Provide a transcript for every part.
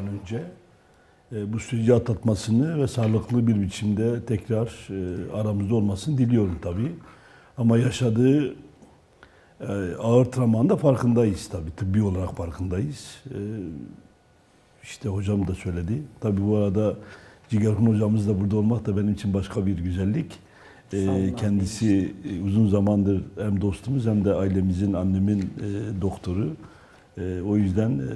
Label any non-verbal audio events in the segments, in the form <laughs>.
önce e, bu süreci atlatmasını ve sağlıklı bir biçimde tekrar e, aramızda olmasını diliyorum tabii. Ama yaşadığı e, ağır travmanın da farkındayız tabii. Tıbbi olarak farkındayız. İşte hocam da söyledi. Tabii bu arada Cigerhun hocamız da burada olmak da benim için başka bir güzellik. Kendisi uzun zamandır hem dostumuz hem de ailemizin, annemin doktoru. E, o yüzden e,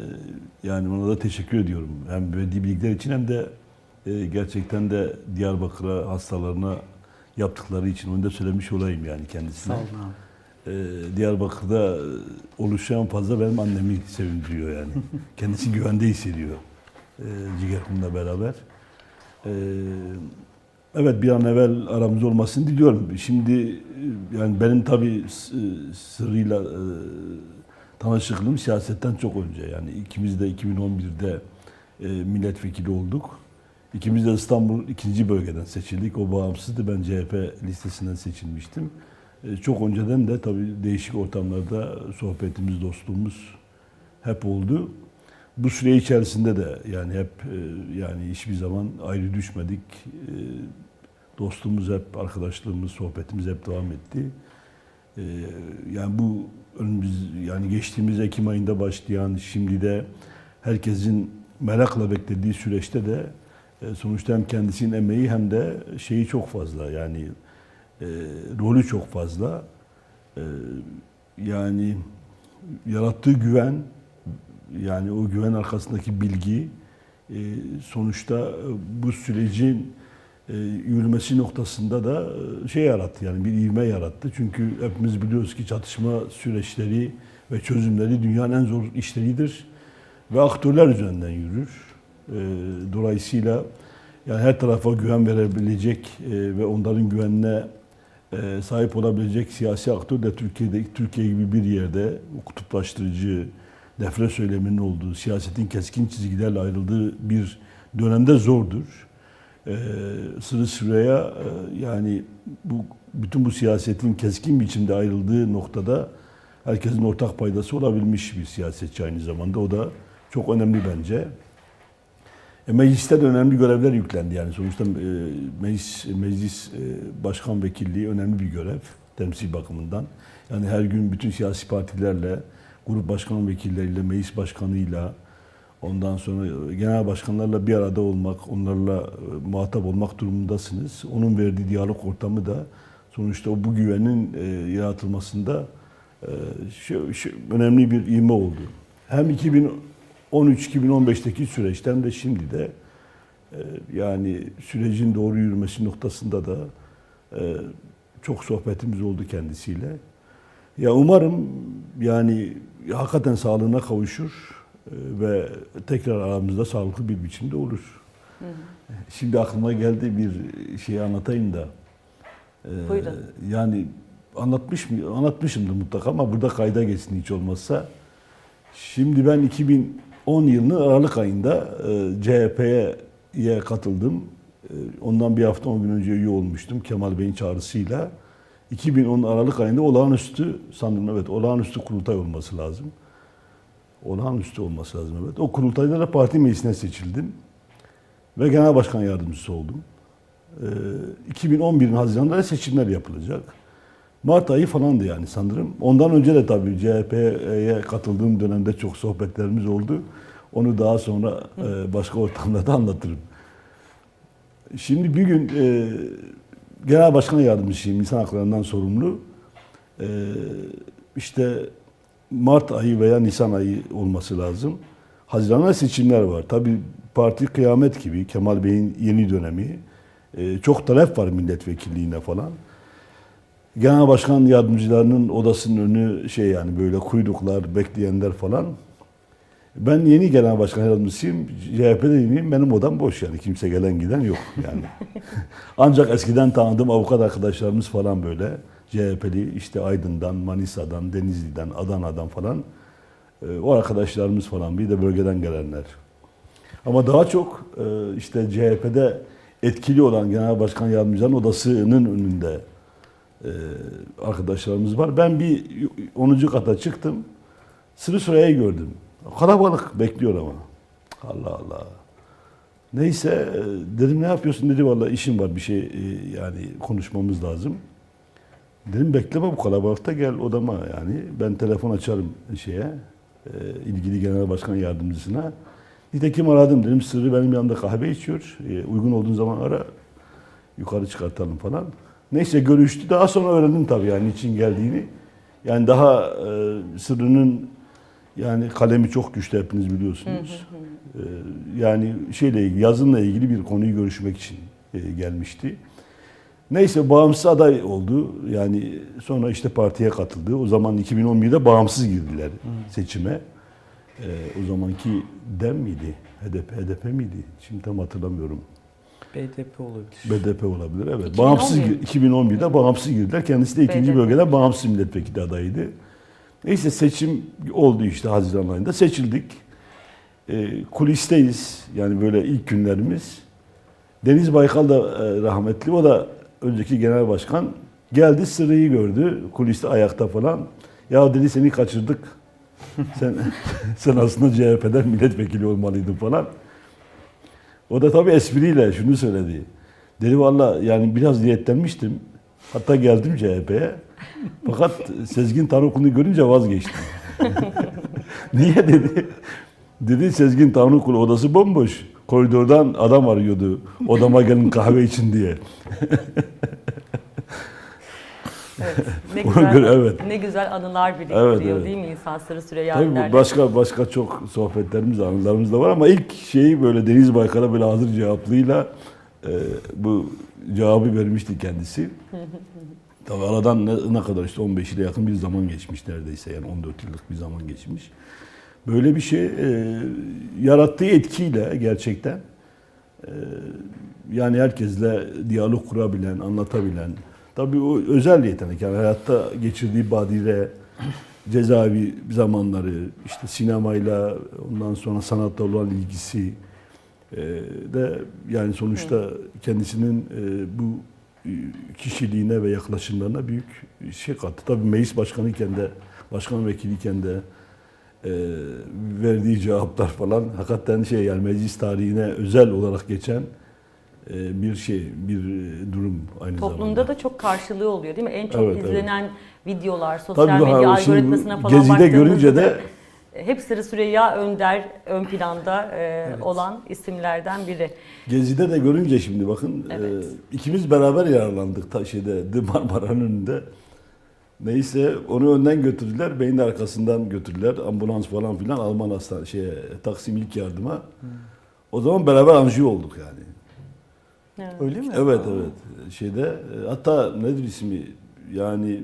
yani ona da teşekkür ediyorum. Hem verdiği bilgiler için hem de e, gerçekten de Diyarbakır'a hastalarına yaptıkları için onu da söylemiş olayım yani kendisine. Sağ olun abi. Ee, Diyarbakır'da oluşan fazla benim annemi sevindiriyor yani. <laughs> Kendisi güvende hissediyor. Ee, Cigerhun'la beraber. Ee, evet bir an evvel aramızda olmasını diliyorum. Şimdi e, yani benim tabii e, sırrıyla e, tanışıklığım siyasetten çok önce. Yani ikimiz de 2011'de e, milletvekili olduk. İkimiz de İstanbul ikinci bölgeden seçildik. O bağımsızdı. Ben CHP listesinden seçilmiştim. E, Çok önceden de tabii değişik ortamlarda sohbetimiz, dostluğumuz hep oldu. Bu süre içerisinde de yani hep e, yani hiçbir zaman ayrı düşmedik. E, Dostluğumuz hep, arkadaşlığımız, sohbetimiz hep devam etti. E, Yani bu önümüz yani geçtiğimiz Ekim ayında başlayan şimdi de herkesin merakla beklediği süreçte de e, sonuçta hem kendisinin emeği hem de şeyi çok fazla yani e, rolü çok fazla. E, yani yarattığı güven, yani o güven arkasındaki bilgi e, sonuçta bu sürecin e, yürümesi noktasında da e, şey yarattı yani bir ivme yarattı. Çünkü hepimiz biliyoruz ki çatışma süreçleri ve çözümleri dünyanın en zor işleridir ve aktörler üzerinden yürür. E, dolayısıyla yani her tarafa güven verebilecek e, ve onların güvenine e, sahip olabilecek siyasi aktör de Türkiye'de Türkiye gibi bir yerde kutuplaştırıcı nefret söyleminin olduğu, siyasetin keskin çizgilerle ayrıldığı bir dönemde zordur. E, Sırı sıraya e, yani bu bütün bu siyasetin keskin biçimde ayrıldığı noktada herkesin ortak paydası olabilmiş bir siyasetçi aynı zamanda. O da çok önemli bence. E, mecliste de önemli görevler yüklendi yani sonuçta e, meclis, meclis e, başkan vekilliği önemli bir görev temsil bakımından. Yani her gün bütün siyasi partilerle, grup başkan vekilleriyle, meclis başkanıyla, ondan sonra genel başkanlarla bir arada olmak, onlarla e, muhatap olmak durumundasınız. Onun verdiği diyalog ortamı da sonuçta bu güvenin e, yaratılmasında e, önemli bir ivme oldu. Hem 2013-2015'teki süreçte hem de şimdi de e, yani sürecin doğru yürümesi noktasında da e, çok sohbetimiz oldu kendisiyle. Ya umarım yani hakikaten sağlığına kavuşur e, ve tekrar aramızda sağlıklı bir biçimde olur. Şimdi aklıma geldi bir şey anlatayım da. E, Buyurun. Yani anlatmış mı? Anlatmışımdır mutlaka ama burada kayda geçsin hiç olmazsa. Şimdi ben 2010 yılının Aralık ayında e, CHP'ye katıldım. E, ondan bir hafta 10 gün önce üye olmuştum Kemal Bey'in çağrısıyla. 2010 Aralık ayında olağanüstü sanırım evet olağanüstü kurultay olması lazım. Olağanüstü olması lazım evet. O kurultayda da parti meclisine seçildim. Ve genel başkan yardımcısı oldum. Ee, 2011'in Haziran'da da seçimler yapılacak. Mart ayı falandı yani sanırım. Ondan önce de tabii CHP'ye katıldığım dönemde çok sohbetlerimiz oldu. Onu daha sonra e, başka ortamlarda anlatırım. Şimdi bir gün e, genel başkan yardımcısıyım, insan haklarından sorumlu. E, işte Mart ayı veya Nisan ayı olması lazım. Haziran'da seçimler var. Tabii parti kıyamet gibi, Kemal Bey'in yeni dönemi. E, çok talep var milletvekilliğine falan. Genel başkan yardımcılarının odasının önü şey yani böyle kuyruklar, bekleyenler falan. Ben yeni genel başkan yardımcısıyım. CHP'de yeniyim. Benim odam boş yani. Kimse gelen giden yok yani. <laughs> Ancak eskiden tanıdığım avukat arkadaşlarımız falan böyle. CHP'li işte Aydın'dan, Manisa'dan, Denizli'den, Adana'dan falan. e, O arkadaşlarımız falan bir de bölgeden gelenler. Ama daha çok e, işte CHP'de etkili olan genel başkan yardımcılarının odasının önünde e, arkadaşlarımız var. Ben bir 10. kata çıktım. Sırı sıraya gördüm. Kalabalık bekliyor ama. Allah Allah. Neyse dedim ne yapıyorsun dedi vallahi işim var bir şey yani konuşmamız lazım. Dedim bekleme bu kalabalıkta gel odama yani ben telefon açarım şeye e, ilgili genel başkan yardımcısına. Nitekim aradım dedim sırrı benim yanımda kahve içiyor. E, uygun olduğun zaman ara yukarı çıkartalım falan. Neyse görüştü. Daha sonra öğrendim tabii yani için geldiğini. Yani daha e, sırrının yani kalemi çok güçlü hepiniz biliyorsunuz. E, yani şeyle ilgili, yazımla ilgili bir konuyu görüşmek için e, gelmişti. Neyse bağımsız aday oldu. Yani sonra işte partiye katıldı. O zaman 2011'de bağımsız girdiler seçime. E, o zamanki DEM miydi? HDP, HDP miydi? Şimdi tam hatırlamıyorum. BDP olabilir. BDP olabilir evet. 2011. Bağımsız gir- 2011'de bağımsız girdiler. Kendisi de ikinci BDP. bölgede bağımsız milletvekili adayıydı. Neyse seçim oldu işte Haziran ayında. Seçildik. Ee, kulisteyiz. Yani böyle ilk günlerimiz. Deniz Baykal da e, rahmetli. O da önceki genel başkan. Geldi sırrıyı gördü. Kuliste ayakta falan. Ya dedi seni kaçırdık. <laughs> Sen <laughs> sen aslında CHP'den milletvekili olmalıydın falan. O da tabii espriyle şunu söyledi. Dedi valla yani biraz niyetlenmiştim. Hatta geldim CHP'ye. Fakat Sezgin Tanrıkulu'nu görünce vazgeçtim. <laughs> Niye dedi? Dedi Sezgin Tanrıkulu odası bomboş. Koridordan adam arıyordu. Odama gelin kahve için diye. Evet. Ne güzel, göre evet. ne güzel anılar biriktiriyor Evet, evet. değil mi insan Sırrı Süreyya Tabii bu başka başka çok sohbetlerimiz, anılarımız da var ama ilk şeyi böyle Deniz Baykal'a böyle hazır cevaplıyla e, bu cevabı vermişti kendisi. <laughs> Tabii aradan ne, ne kadar işte 15 ile yakın bir zaman geçmiş neredeyse yani 14 yıllık bir zaman geçmiş. Böyle bir şey e, yarattığı etkiyle gerçekten e, yani herkesle diyalog kurabilen, anlatabilen, tabii o özel yetenek yani hayatta geçirdiği badire, cezaevi zamanları, işte sinemayla ondan sonra sanatla olan ilgisi e, de yani sonuçta kendisinin e, bu kişiliğine ve yaklaşımlarına büyük şey kattı. Tabii meclis başkanıyken de, başkan vekiliyken de e, verdiği cevaplar falan hakikaten şey yani meclis tarihine özel olarak geçen e, bir şey, bir durum aynı Toplumda zamanda. da çok karşılığı oluyor değil mi? En çok Evet, evet. izlenen videolar, sosyal Tabii medya algoritmasına falan Gezi'de görünce de <laughs> hep Sırrı Süreyya Önder ön planda e, olan isimlerden biri. Gezi'de de görünce şimdi bakın Evet. e, ikimiz beraber yararlandık ta şeyde <laughs> Marmara'nın önünde. Neyse onu önden götürdüler, beni de arkasından götürdüler. Ambulans falan filan Alman hastane şeye Taksim ilk yardıma. O zaman beraber anjiyo olduk yani. Evet. Öyle mi? Evet evet. Şeyde e, hatta nedir ismi? Yani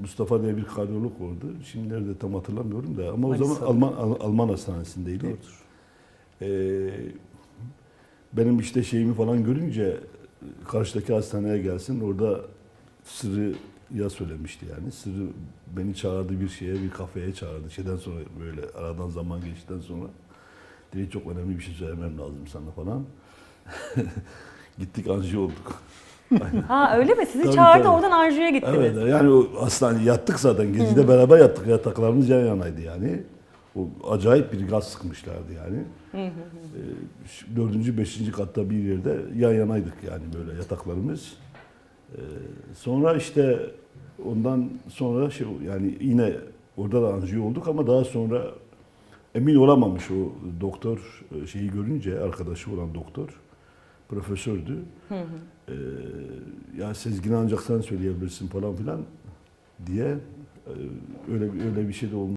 Mustafa diye bir kardiyolog vardı. Şimdi nerede tam hatırlamıyorum da ama o zaman. Alman Al- Alman hastanesindeydi. Doğrudur. Ee, benim işte şeyimi falan görünce karşıdaki hastaneye gelsin orada sırrı ya söylemişti yani. Sırrı beni çağırdı bir şeye, bir kafeye çağırdı. Şeyden sonra böyle aradan zaman geçtikten sonra dedi çok önemli bir şey söylemem lazım sana falan. <laughs> Gittik anjiyo olduk. <laughs> Ha öyle mi? Sizi Tabii, çağırdı tabii. oradan Arju'ya gittiniz. Evet yani o hastane yattık zaten. Gezi'de beraber yattık. Yataklarımız yan yanaydı yani. O acayip bir gaz sıkmışlardı yani. Ee, dördüncü, beşinci katta bir yerde yan yanaydık yani böyle yataklarımız. Ee, sonra işte ondan sonra şey yani yine orada da anjiyo olduk ama daha sonra emin olamamış o doktor e, şeyi görünce arkadaşı olan doktor profesördü. Ee, ya Sezgin ancak sen söyleyebilirsin falan filan diye e, öyle öyle bir şey de olmuş.